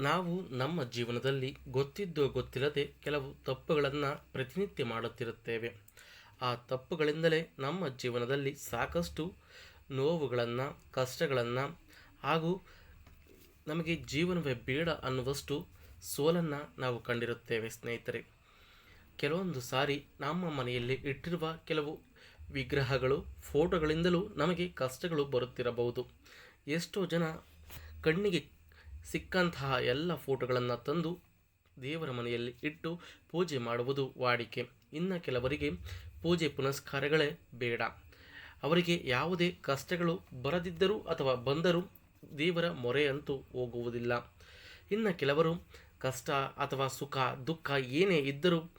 ನಾವು ನಮ್ಮ ಜೀವನದಲ್ಲಿ ಗೊತ್ತಿದ್ದೋ ಗೊತ್ತಿಲ್ಲದೆ ಕೆಲವು ತಪ್ಪುಗಳನ್ನು ಪ್ರತಿನಿತ್ಯ ಮಾಡುತ್ತಿರುತ್ತೇವೆ. ಆ ತಪ್ಪುಗಳಿಂದಲೇ ನಮ್ಮ ಜೀವನದಲ್ಲಿ ಸಾಕಷ್ಟು ನೋವುಗಳನ್ನು, ಕಷ್ಟಗಳನ್ನು ಹಾಗೂ ನಮಗೆ ಜೀವನವೇ ಬೇಡ ಅನ್ನುವಷ್ಟು ಸೋಲನ್ನು ನಾವು ಕಂಡಿರುತ್ತೇವೆ ಸ್ನೇಹಿತರೆ. ಕೆಲವೊಂದು ಸಾರಿ ನಮ್ಮ ಮನೆಯಲ್ಲಿ ಇಟ್ಟಿರುವ ಕೆಲವು ವಿಗ್ರಹಗಳು, ಫೋಟೋಗಳಿಂದಲೂ ನಮಗೆ ಕಷ್ಟಗಳು ಬರುತ್ತಿರಬಹುದು. ಎಷ್ಟೋ ಜನ ಕಣ್ಣಿಗೆ ಸಿಕ್ಕಂತಹ ಎಲ್ಲ ಫೋಟೋಗಳನ್ನು ತಂದು ದೇವರ ಮನೆಯಲ್ಲಿ ಇಟ್ಟು ಪೂಜೆ ಮಾಡುವುದು ವಾಡಿಕೆ. ಇನ್ನು ಕೆಲವರಿಗೆ ಪೂಜೆ ಪುನಸ್ಕಾರಗಳೇ ಬೇಡ. ಅವರಿಗೆ ಯಾವುದೇ ಕಷ್ಟಗಳು ಬರದಿದ್ದರೂ ಅಥವಾ ಬಂದರೂ ದೇವರ ಮೊರೆಯಂತೂ ಹೋಗುವುದಿಲ್ಲ. ಇನ್ನು ಕೆಲವರು ಕಷ್ಟ ಅಥವಾ ಸುಖ, ದುಃಖ ಏನೇ ಇದ್ದರೂ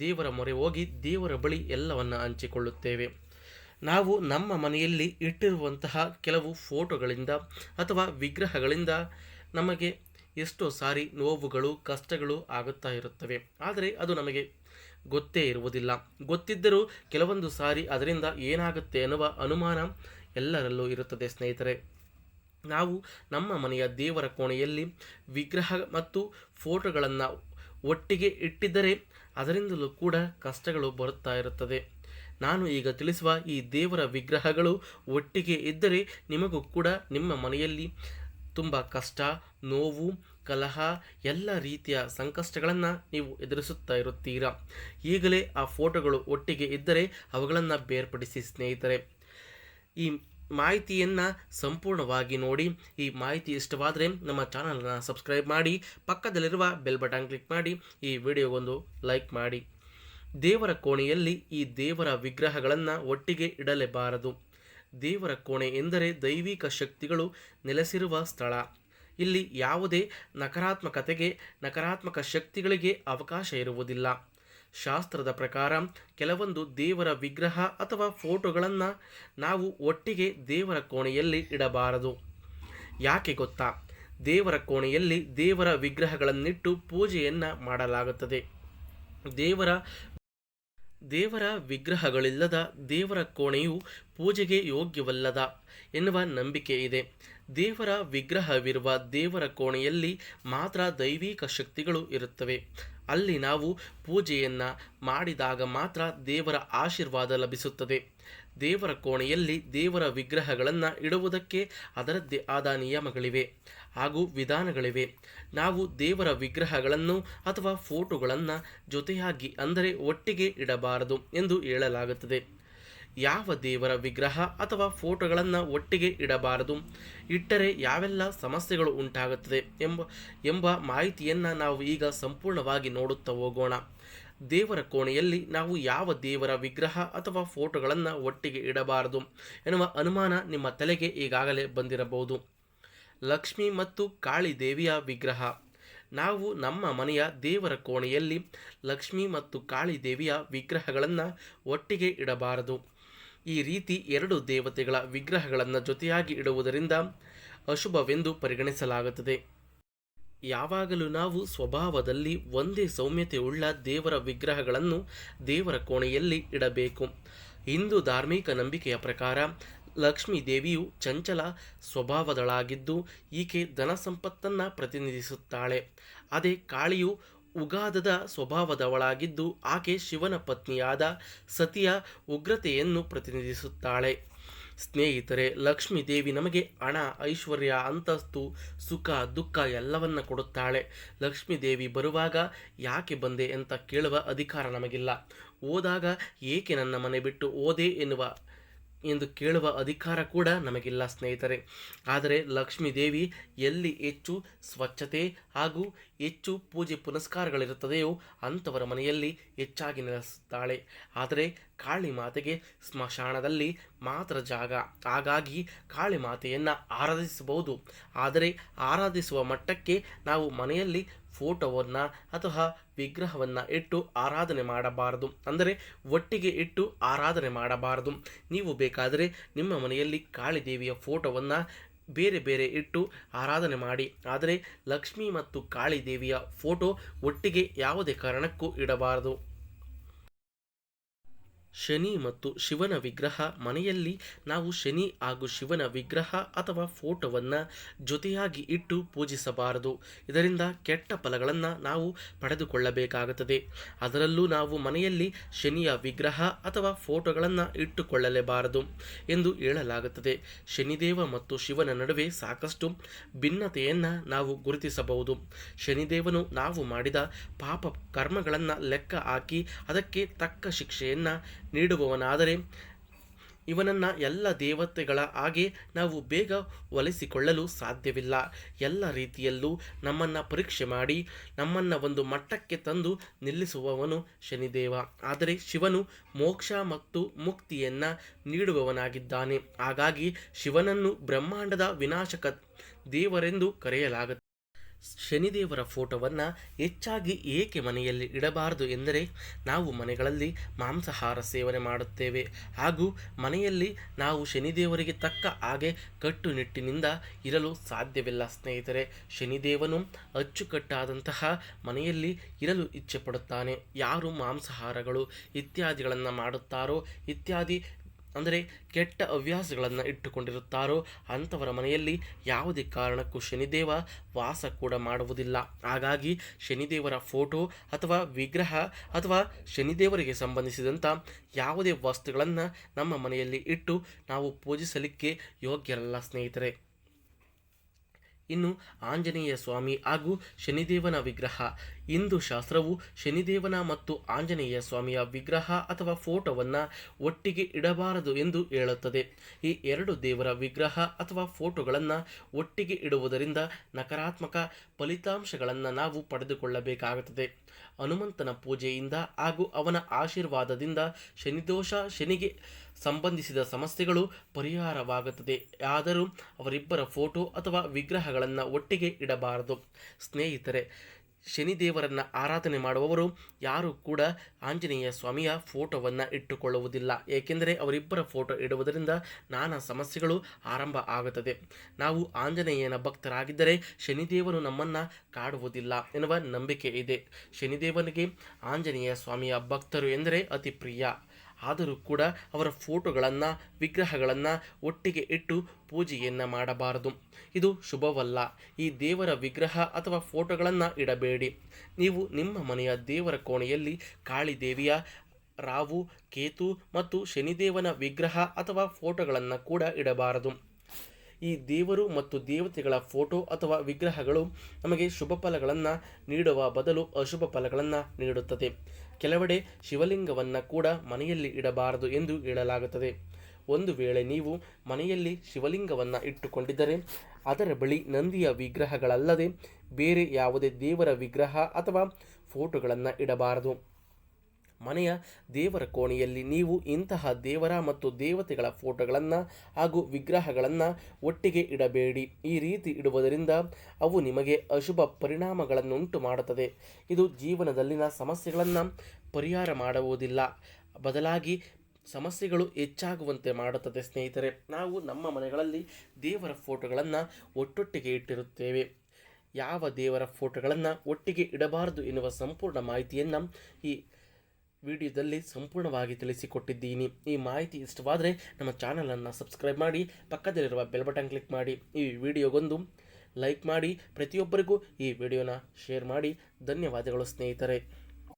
ದೇವರ ಮೊರೆ ಹೋಗಿ ದೇವರ ಬಳಿ ಎಲ್ಲವನ್ನು ಹಂಚಿಕೊಳ್ಳುತ್ತೇವೆ. ನಾವು ನಮ್ಮ ಮನೆಯಲ್ಲಿ ಇಟ್ಟಿರುವಂತಹ ಕೆಲವು ಫೋಟೋಗಳಿಂದ ಅಥವಾ ವಿಗ್ರಹಗಳಿಂದ ನಮಗೆ ಎಷ್ಟೋ ಸಾರಿ ನೋವುಗಳು, ಕಷ್ಟಗಳು ಆಗುತ್ತಾ ಇರುತ್ತವೆ. ಆದರೆ ಅದು ನಮಗೆ ಗೊತ್ತೇ ಇರುವುದಿಲ್ಲ. ಗೊತ್ತಿದ್ದರೂ ಕೆಲವೊಂದು ಸಾರಿ ಅದರಿಂದ ಏನಾಗುತ್ತೆ ಎನ್ನುವ ಅನುಮಾನ ಎಲ್ಲರಲ್ಲೂ ಇರುತ್ತದೆ ಸ್ನೇಹಿತರೆ. ನಾವು ನಮ್ಮ ಮನೆಯ ದೇವರ ಕೋಣೆಯಲ್ಲಿ ವಿಗ್ರಹ ಮತ್ತು ಫೋಟೋಗಳನ್ನು ಒಟ್ಟಿಗೆ ಇಟ್ಟಿದ್ದರೆ ಅದರಿಂದಲೂ ಕೂಡ ಕಷ್ಟಗಳು ಬರುತ್ತಾ ಇರುತ್ತದೆ. ನಾನು ಈಗ ತಿಳಿಸುವ ಈ ದೇವರ ವಿಗ್ರಹಗಳು ಒಟ್ಟಿಗೆ ಇದ್ದರೆ ನಿಮಗೂ ಕೂಡ ನಿಮ್ಮ ಮನೆಯಲ್ಲಿ ತುಂಬ ಕಷ್ಟ, ನೋವು, ಕಲಹ ಎಲ್ಲ ರೀತಿಯ ಸಂಕಷ್ಟಗಳನ್ನು ನೀವು ಎದುರಿಸುತ್ತಾ ಇರುತ್ತೀರಾ? ಈಗಲೇ ಆ ಫೋಟೋಗಳು ಒಟ್ಟಿಗೆ ಇದ್ದರೆ ಅವುಗಳನ್ನು ಬೇರ್ಪಡಿಸಿ ಸ್ನೇಹಿತರೆ. ಈ ಮಾಹಿತಿಯನ್ನು ಸಂಪೂರ್ಣವಾಗಿ ನೋಡಿ, ಈ ಮಾಹಿತಿ ಇಷ್ಟವಾದರೆ ನಮ್ಮ ಚಾನಲನ್ನು ಸಬ್ಸ್ಕ್ರೈಬ್ ಮಾಡಿ, ಪಕ್ಕದಲ್ಲಿರುವ ಬೆಲ್ ಬಟನ್ ಕ್ಲಿಕ್ ಮಾಡಿ, ಈ ವಿಡಿಯೋಗೊಂದು ಲೈಕ್ ಮಾಡಿ. ದೇವರ ಕೋಣೆಯಲ್ಲಿ ಈ ದೇವರ ವಿಗ್ರಹಗಳನ್ನು ಒಟ್ಟಿಗೆ ಇಡಲೇಬಾರದು. ದೇವರ ಕೋಣೆ ಎಂದರೆ ದೈವಿಕ ಶಕ್ತಿಗಳು ನೆಲೆಸಿರುವ ಸ್ಥಳ. ಇಲ್ಲಿ ಯಾವುದೇ ನಕಾರಾತ್ಮಕತೆಗೆ, ನಕಾರಾತ್ಮಕ ಶಕ್ತಿಗಳಿಗೆ ಅವಕಾಶ ಇರುವುದಿಲ್ಲ. ಶಾಸ್ತ್ರದ ಪ್ರಕಾರ ಕೆಲವೊಂದು ದೇವರ ವಿಗ್ರಹ ಅಥವಾ ಫೋಟೋಗಳನ್ನು ನಾವು ಒಟ್ಟಿಗೆ ದೇವರ ಕೋಣೆಯಲ್ಲಿ ಇಡಬಾರದು. ಯಾಕೆ ಗೊತ್ತಾ? ದೇವರ ಕೋಣೆಯಲ್ಲಿ ದೇವರ ವಿಗ್ರಹಗಳನ್ನಿಟ್ಟು ಪೂಜೆಯನ್ನು ಮಾಡಲಾಗುತ್ತದೆ. ದೇವರ ದೇವರ ವಿಗ್ರಹಗಳಿಲ್ಲದ ದೇವರ ಕೋಣೆಯು ಪೂಜೆಗೆ ಯೋಗ್ಯವಲ್ಲದ ಎನ್ನುವ ನಂಬಿಕೆ ಇದೆ. ದೇವರ ವಿಗ್ರಹವಿರುವ ದೇವರ ಕೋಣೆಯಲ್ಲಿ ಮಾತ್ರ ದೈವಿಕ ಶಕ್ತಿಗಳು ಇರುತ್ತವೆ. ಅಲ್ಲಿ ನಾವು ಪೂಜೆಯನ್ನು ಮಾಡಿದಾಗ ಮಾತ್ರ ದೇವರ ಆಶೀರ್ವಾದ ಲಭಿಸುತ್ತದೆ. ದೇವರ ಕೋಣೆಯಲ್ಲಿ ದೇವರ ವಿಗ್ರಹಗಳನ್ನು ಇಡುವುದಕ್ಕೆ ಅದರದ್ದೇ ಆದ ನಿಯಮಗಳಿವೆ. ಹಾಗೂ ವಿಧಾನಗಳಿವೆ. ನಾವು ದೇವರ ವಿಗ್ರಹಗಳನ್ನು ಅಥವಾ ಫೋಟೋಗಳನ್ನು ಜೊತೆಯಾಗಿ ಅಂದರೆ ಒಟ್ಟಿಗೆ ಇಡಬಾರದು ಎಂದು ಹೇಳಲಾಗುತ್ತದೆ. ಯಾವ ದೇವರ ವಿಗ್ರಹ ಅಥವಾ ಫೋಟೋಗಳನ್ನು ಒಟ್ಟಿಗೆ ಇಡಬಾರದು, ಇಟ್ಟರೆ ಯಾವೆಲ್ಲ ಸಮಸ್ಯೆಗಳು ಉಂಟಾಗುತ್ತದೆ ಎಂಬ ಎಂಬ ಮಾಹಿತಿಯನ್ನು ನಾವು ಈಗ ಸಂಪೂರ್ಣವಾಗಿ ನೋಡುತ್ತಾ ಹೋಗೋಣ. ದೇವರ ಕೋಣೆಯಲ್ಲಿ ನಾವು ಯಾವ ದೇವರ ವಿಗ್ರಹ ಅಥವಾ ಫೋಟೋಗಳನ್ನು ಒಟ್ಟಿಗೆ ಇಡಬಾರದು ಎನ್ನುವ ಅನುಮಾನ ನಿಮ್ಮ ತಲೆಗೆ ಈಗಾಗಲೇ ಬಂದಿರಬಹುದು. ಲಕ್ಷ್ಮಿ ಮತ್ತು ಕಾಳಿ ದೇವಿಯ ವಿಗ್ರಹ. ನಾವು ನಮ್ಮ ಮನೆಯ ದೇವರ ಕೋಣೆಯಲ್ಲಿ ಲಕ್ಷ್ಮಿ ಮತ್ತು ಕಾಳಿ ದೇವಿಯ ವಿಗ್ರಹಗಳನ್ನು ಒಟ್ಟಿಗೆ ಇಡಬಾರದು. ಈ ರೀತಿ ಎರಡು ದೇವತೆಗಳ ವಿಗ್ರಹಗಳನ್ನು ಜೊತೆಯಾಗಿ ಇಡುವುದರಿಂದ ಅಶುಭವೆಂದು ಪರಿಗಣಿಸಲಾಗುತ್ತದೆ. ಯಾವಾಗಲೂ ನಾವು ಸ್ವಭಾವದಲ್ಲಿ ಒಂದೇ ಸೌಮ್ಯತೆ ಉಳ್ಳ ದೇವರ ವಿಗ್ರಹಗಳನ್ನು ದೇವರ ಕೋಣೆಯಲ್ಲಿ ಇಡಬೇಕು. ಹಿಂದೂ ಧಾರ್ಮಿಕ ನಂಬಿಕೆಯ ಪ್ರಕಾರ ಲಕ್ಷ್ಮೀ ದೇವಿಯು ಚಂಚಲ ಸ್ವಭಾವದಳಾಗಿದ್ದು ಈಕೆ ಧನ ಸಂಪತ್ತನ್ನು ಪ್ರತಿನಿಧಿಸುತ್ತಾಳೆ. ಅದೇ ಕಾಳಿಯು ಉಗಾದದ ಸ್ವಭಾವದವಳಾಗಿದ್ದು ಆಕೆ ಶಿವನ ಪತ್ನಿಯಾದ ಸತಿಯ ಉಗ್ರತೆಯನ್ನು ಪ್ರತಿನಿಧಿಸುತ್ತಾಳೆ. ಸ್ನೇಹಿತರೆ ಲಕ್ಷ್ಮೀ ದೇವಿ ನಮಗೆ ಹಣ, ಐಶ್ವರ್ಯ, ಅಂತಸ್ತು, ಸುಖ, ದುಃಖ ಎಲ್ಲವನ್ನ ಕೊಡುತ್ತಾಳೆ. ಲಕ್ಷ್ಮೀ ದೇವಿ ಬರುವಾಗ ಯಾಕೆ ಬಂದೆ ಅಂತ ಕೇಳುವ ಅಧಿಕಾರ ನಮಗಿಲ್ಲ. ಹೋದಾಗ ಏಕೆ ನನ್ನ ಮನೆ ಬಿಟ್ಟು ಓದೆ ಎನ್ನುವ ಎಂದು ಕೇಳುವ ಅಧಿಕಾರ ಕೂಡ ನಮಗಿಲ್ಲ ಸ್ನೇಹಿತರೆ. ಆದರೆ ಲಕ್ಷ್ಮೀ ದೇವಿ ಎಲ್ಲಿ ಹೆಚ್ಚು ಸ್ವಚ್ಛತೆ ಹಾಗೂ ಹೆಚ್ಚು ಪೂಜೆ ಪುನಸ್ಕಾರಗಳಿರುತ್ತದೆಯೋ ಅಂಥವರ ಮನೆಯಲ್ಲಿ ಹೆಚ್ಚಾಗಿ ನೆಲೆಸುತ್ತಾಳೆ. ಆದರೆ ಕಾಳಿ ಮಾತೆಗೆ ಸ್ಮಶಾನದಲ್ಲಿ ಮಾತ್ರ ಜಾಗ. ಹಾಗಾಗಿ ಕಾಳಿ ಮಾತೆಯನ್ನು ಆರಾಧಿಸಬಹುದು. ಆದರೆ ಆರಾಧಿಸುವ ಮಟ್ಟಕ್ಕೆ ನಾವು ಮನೆಯಲ್ಲಿ ಫೋಟೋವನ್ನು ಅಥವಾ ವಿಗ್ರಹವನ್ನು ಇಟ್ಟು ಆರಾಧನೆ ಮಾಡಬಾರದು. ಅಂದರೆ ಒಟ್ಟಿಗೆ ಇಟ್ಟು ಆರಾಧನೆ ಮಾಡಬಾರದು. ನೀವು ಬೇಕಾದರೆ ನಿಮ್ಮ ಮನೆಯಲ್ಲಿ ಕಾಳಿದೇವಿಯ ಫೋಟೋವನ್ನು ಬೇರೆ ಬೇರೆ ಇಟ್ಟು ಆರಾಧನೆ ಮಾಡಿ. ಆದರೆ ಲಕ್ಷ್ಮಿ ಮತ್ತು ಕಾಳಿದೇವಿಯ ಫೋಟೋ ಒಟ್ಟಿಗೆ ಯಾವುದೇ ಕಾರಣಕ್ಕೂ ಇಡಬಾರದು. ಶನಿ ಮತ್ತು ಶಿವನ ವಿಗ್ರಹ ಮನೆಯಲ್ಲಿ ನಾವು ಶನಿ ಹಾಗೂ ಶಿವನ ವಿಗ್ರಹ ಅಥವಾ ಫೋಟೋವನ್ನು ಜೊತೆಯಾಗಿ ಇಟ್ಟು ಪೂಜಿಸಬಾರದು. ಇದರಿಂದ ಕೆಟ್ಟ ಫಲಗಳನ್ನು ನಾವು ಪಡೆದುಕೊಳ್ಳಬೇಕಾಗುತ್ತದೆ. ಅದರಲ್ಲೂ ನಾವು ಮನೆಯಲ್ಲಿ ಶನಿಯ ವಿಗ್ರಹ ಅಥವಾ ಫೋಟೋಗಳನ್ನು ಇಟ್ಟುಕೊಳ್ಳಲೇಬಾರದು ಎಂದು ಹೇಳಲಾಗುತ್ತದೆ. ಶನಿದೇವ ಮತ್ತು ಶಿವನ ನಡುವೆ ಸಾಕಷ್ಟು ಭಿನ್ನತೆಯನ್ನು ನಾವು ಗುರುತಿಸಬಹುದು. ಶನಿದೇವನು ನಾವು ಮಾಡಿದ ಪಾಪ ಕರ್ಮಗಳನ್ನು ಲೆಕ್ಕ ಹಾಕಿ ಅದಕ್ಕೆ ತಕ್ಕ ಶಿಕ್ಷೆಯನ್ನು ನೀಡುವವನಾದರೆ ಇವನನ್ನು ಎಲ್ಲ ದೇವತೆಗಳ ಹಾಗೆ ನಾವು ಬೇಗ ಒಲಿಸಿಕೊಳ್ಳಲು ಸಾಧ್ಯವಿಲ್ಲ. ಎಲ್ಲ ರೀತಿಯಲ್ಲೂ ನಮ್ಮನ್ನು ಪರೀಕ್ಷೆ ಮಾಡಿ ನಮ್ಮನ್ನು ಒಂದು ಮಟ್ಟಕ್ಕೆ ತಂದು ನಿಲ್ಲಿಸುವವನು ಶನಿದೇವ. ಆದರೆ ಶಿವನು ಮೋಕ್ಷ ಮತ್ತು ಮುಕ್ತಿಯನ್ನು ನೀಡುವವನಾಗಿದ್ದಾನೆ. ಹಾಗಾಗಿ ಶಿವನನ್ನು ಬ್ರಹ್ಮಾಂಡದ ವಿನಾಶಕ ದೇವರೆಂದು ಕರೆಯಲಾಗುತ್ತದೆ. ಶನಿದೇವರ ಫೋಟೋವನ್ನು ಹೆಚ್ಚಾಗಿ ಏಕೆ ಮನೆಯಲ್ಲಿ ಇಡಬಾರದು ಎಂದರೆ ನಾವು ಮನೆಗಳಲ್ಲಿ ಮಾಂಸಾಹಾರ ಸೇವನೆ ಮಾಡುತ್ತೇವೆ. ಹಾಗೂ ಮನೆಯಲ್ಲಿ ನಾವು ಶನಿದೇವರಿಗೆ ತಕ್ಕ ಹಾಗೆ ಕಟ್ಟುನಿಟ್ಟಿನಿಂದ ಇರಲು ಸಾಧ್ಯವಿಲ್ಲ ಸ್ನೇಹಿತರೆ. ಶನಿದೇವನು ಅಚ್ಚುಕಟ್ಟಾದಂತಹ ಮನೆಯಲ್ಲಿ ಇರಲು ಇಚ್ಛೆ ಪಡುತ್ತಾನೆ ಯಾರು ಮಾಂಸಾಹಾರಗಳು ಇತ್ಯಾದಿಗಳನ್ನು ಮಾಡುತ್ತಾರೋ ಇತ್ಯಾದಿ ಅಂದರೆ ಕೆಟ್ಟ ಹವ್ಯಾಸಗಳನ್ನು ಇಟ್ಟುಕೊಂಡಿರುತ್ತಾರೋ ಅಂಥವರ ಮನೆಯಲ್ಲಿ ಯಾವುದೇ ಕಾರಣಕ್ಕೂ ಶನಿದೇವ ವಾಸ ಕೂಡ ಮಾಡುವುದಿಲ್ಲ. ಹಾಗಾಗಿ ಶನಿದೇವರ ಫೋಟೋ ಅಥವಾ ವಿಗ್ರಹ ಅಥವಾ ಶನಿದೇವರಿಗೆ ಸಂಬಂಧಿಸಿದಂಥ ಯಾವುದೇ ವಸ್ತುಗಳನ್ನು ನಮ್ಮ ಮನೆಯಲ್ಲಿ ಇಟ್ಟು ನಾವು ಪೂಜಿಸಲಿಕ್ಕೆ ಯೋಗ್ಯರಲ್ಲ ಸ್ನೇಹಿತರೆ. ಇನ್ನು ಆಂಜನೇಯ ಸ್ವಾಮಿ ಹಾಗೂ ಶನಿದೇವನ ವಿಗ್ರಹ ಹಿಂದೂ ಶಾಸ್ತ್ರವು ಶನಿದೇವನ ಮತ್ತು ಆಂಜನೇಯ ಸ್ವಾಮಿಯ ವಿಗ್ರಹ ಅಥವಾ ಫೋಟೋವನ್ನು ಒಟ್ಟಿಗೆ ಇಡಬಾರದು ಎಂದು ಹೇಳುತ್ತದೆ. ಈ ಎರಡು ದೇವರ ವಿಗ್ರಹ ಅಥವಾ ಫೋಟೋಗಳನ್ನು ಒಟ್ಟಿಗೆ ಇಡುವುದರಿಂದ ನಕಾರಾತ್ಮಕ ಫಲಿತಾಂಶಗಳನ್ನು ನಾವು ಪಡೆದುಕೊಳ್ಳಬೇಕಾಗುತ್ತದೆ. ಹನುಮಂತನ ಪೂಜೆಯಿಂದ ಹಾಗೂ ಅವನ ಆಶೀರ್ವಾದದಿಂದ ಶನಿದೋಷ ಶನಿಗೆ ಸಂಬಂಧಿಸಿದ ಸಮಸ್ಯೆಗಳು ಪರಿಹಾರವಾಗುತ್ತದೆ. ಆದರೂ ಅವರಿಬ್ಬರ ಫೋಟೋ ಅಥವಾ ವಿಗ್ರಹಗಳನ್ನು ಒಟ್ಟಿಗೆ ಇಡಬಾರದು. ಸ್ನೇಹಿತರೆ ಶನಿದೇವರನ್ನು ಆರಾಧನೆ ಮಾಡುವವರು ಯಾರೂ ಕೂಡ ಆಂಜನೇಯ ಸ್ವಾಮಿಯ ಫೋಟೋವನ್ನು ಇಟ್ಟುಕೊಳ್ಳುವುದಿಲ್ಲ. ಏಕೆಂದರೆ ಅವರಿಬ್ಬರ ಫೋಟೋ ಇಡುವುದರಿಂದ ನಾನಾ ಸಮಸ್ಯೆಗಳು ಆರಂಭ ಆಗುತ್ತದೆ. ನಾವು ಆಂಜನೇಯನ ಭಕ್ತರಾಗಿದ್ದರೆ ಶನಿದೇವನು ನಮ್ಮನ್ನು ಕಾಡುವುದಿಲ್ಲ ಎನ್ನುವ ನಂಬಿಕೆ ಇದೆ. ಶನಿದೇವನಿಗೆ ಆಂಜನೇಯ ಸ್ವಾಮಿಯ ಭಕ್ತರು ಎಂದರೆ ಅತಿ ಪ್ರಿಯ. ಆದರೂ ಕೂಡ ಅವರ ಫೋಟೋಗಳನ್ನು, ವಿಗ್ರಹಗಳನ್ನು ಒಟ್ಟಿಗೆ ಇಟ್ಟು ಪೂಜೆಯನ್ನು ಮಾಡಬಾರದು. ಇದು ಶುಭವಲ್ಲ. ಈ ದೇವರ ವಿಗ್ರಹ ಅಥವಾ ಫೋಟೋಗಳನ್ನು ಇಡಬೇಡಿ. ನೀವು ನಿಮ್ಮ ಮನೆಯ ದೇವರ ಕೋಣೆಯಲ್ಲಿ ಕಾಳಿದೇವಿಯ ರಾವು ಕೇತು ಮತ್ತು ಶನಿದೇವನ ವಿಗ್ರಹ ಅಥವಾ ಫೋಟೋಗಳನ್ನು ಕೂಡ ಇಡಬಾರದು. ಈ ದೇವರು ಮತ್ತು ದೇವತೆಗಳ ಫೋಟೋ ಅಥವಾ ವಿಗ್ರಹಗಳು ನಮಗೆ ಶುಭ ಫಲಗಳನ್ನು ನೀಡುವ ಬದಲು ಅಶುಭ ಫಲಗಳನ್ನು ನೀಡುತ್ತದೆ. ಕೆಲವೆಡೆ ಶಿವಲಿಂಗವನ್ನು ಕೂಡ ಮನೆಯಲ್ಲಿ ಇಡಬಾರದು ಎಂದು ಹೇಳಲಾಗುತ್ತದೆ. ಒಂದು ವೇಳೆ ನೀವು ಮನೆಯಲ್ಲಿ ಶಿವಲಿಂಗವನ್ನು ಇಟ್ಟುಕೊಂಡಿದ್ದರೆ, ಅದರ ಬಳಿ ನಂದಿಯ ವಿಗ್ರಹಗಳಲ್ಲದೆ ಬೇರೆ ಯಾವುದೇ ದೇವರ ವಿಗ್ರಹ ಅಥವಾ ಫೋಟೋಗಳನ್ನು ಇಡಬಾರದು. ಮನೆಯ ದೇವರ ಕೋಣೆಯಲ್ಲಿ ನೀವು ಇಂತಹ ದೇವರ ಮತ್ತು ದೇವತೆಗಳ ಫೋಟೋಗಳನ್ನು ಹಾಗೂ ವಿಗ್ರಹಗಳನ್ನು ಒಟ್ಟಿಗೆ ಇಡಬೇಡಿ. ಈ ರೀತಿ ಇಡುವುದರಿಂದ ಅವು ನಿಮಗೆ ಅಶುಭ ಪರಿಣಾಮಗಳನ್ನುಂಟು ಮಾಡುತ್ತದೆ. ಇದು ಜೀವನದಲ್ಲಿನ ಸಮಸ್ಯೆಗಳನ್ನು ಪರಿಹಾರ ಮಾಡುವುದಿಲ್ಲ. ಬದಲಾಗಿ ಸಮಸ್ಯೆಗಳು ಹೆಚ್ಚಾಗುವಂತೆ ಮಾಡುತ್ತದೆ ಸ್ನೇಹಿತರೆ. ನಾವು ನಮ್ಮ ಮನೆಗಳಲ್ಲಿ ದೇವರ ಫೋಟೋಗಳನ್ನು ಒಟ್ಟೊಟ್ಟಿಗೆ ಇಟ್ಟಿರುತ್ತೇವೆ. ಯಾವ ದೇವರ ಫೋಟೋಗಳನ್ನು ಒಟ್ಟಿಗೆ ಇಡಬಾರದು ಎನ್ನುವ ಸಂಪೂರ್ಣ ಮಾಹಿತಿಯನ್ನು ಈ ವಿಡಿಯೋದಲ್ಲಿ ಸಂಪೂರ್ಣವಾಗಿ ತಿಳಿಸಿಕೊಟ್ಟಿದ್ದೀನಿ. ಈ ಮಾಹಿತಿ ಇಷ್ಟವಾದರೆ ನಮ್ಮ ಚಾನಲನ್ನು ಸಬ್ಸ್ಕ್ರೈಬ್ ಮಾಡಿ, ಪಕ್ಕದಲ್ಲಿರುವ ಬೆಲ್ ಬಟನ್ ಕ್ಲಿಕ್ ಮಾಡಿ, ಈ ವಿಡಿಯೋಗೊಂದು ಲೈಕ್ ಮಾಡಿ, ಪ್ರತಿಯೊಬ್ಬರಿಗೂ ಈ ವಿಡಿಯೋನ ಶೇರ್ ಮಾಡಿ. ಧನ್ಯವಾದಗಳು ಸ್ನೇಹಿತರೆ.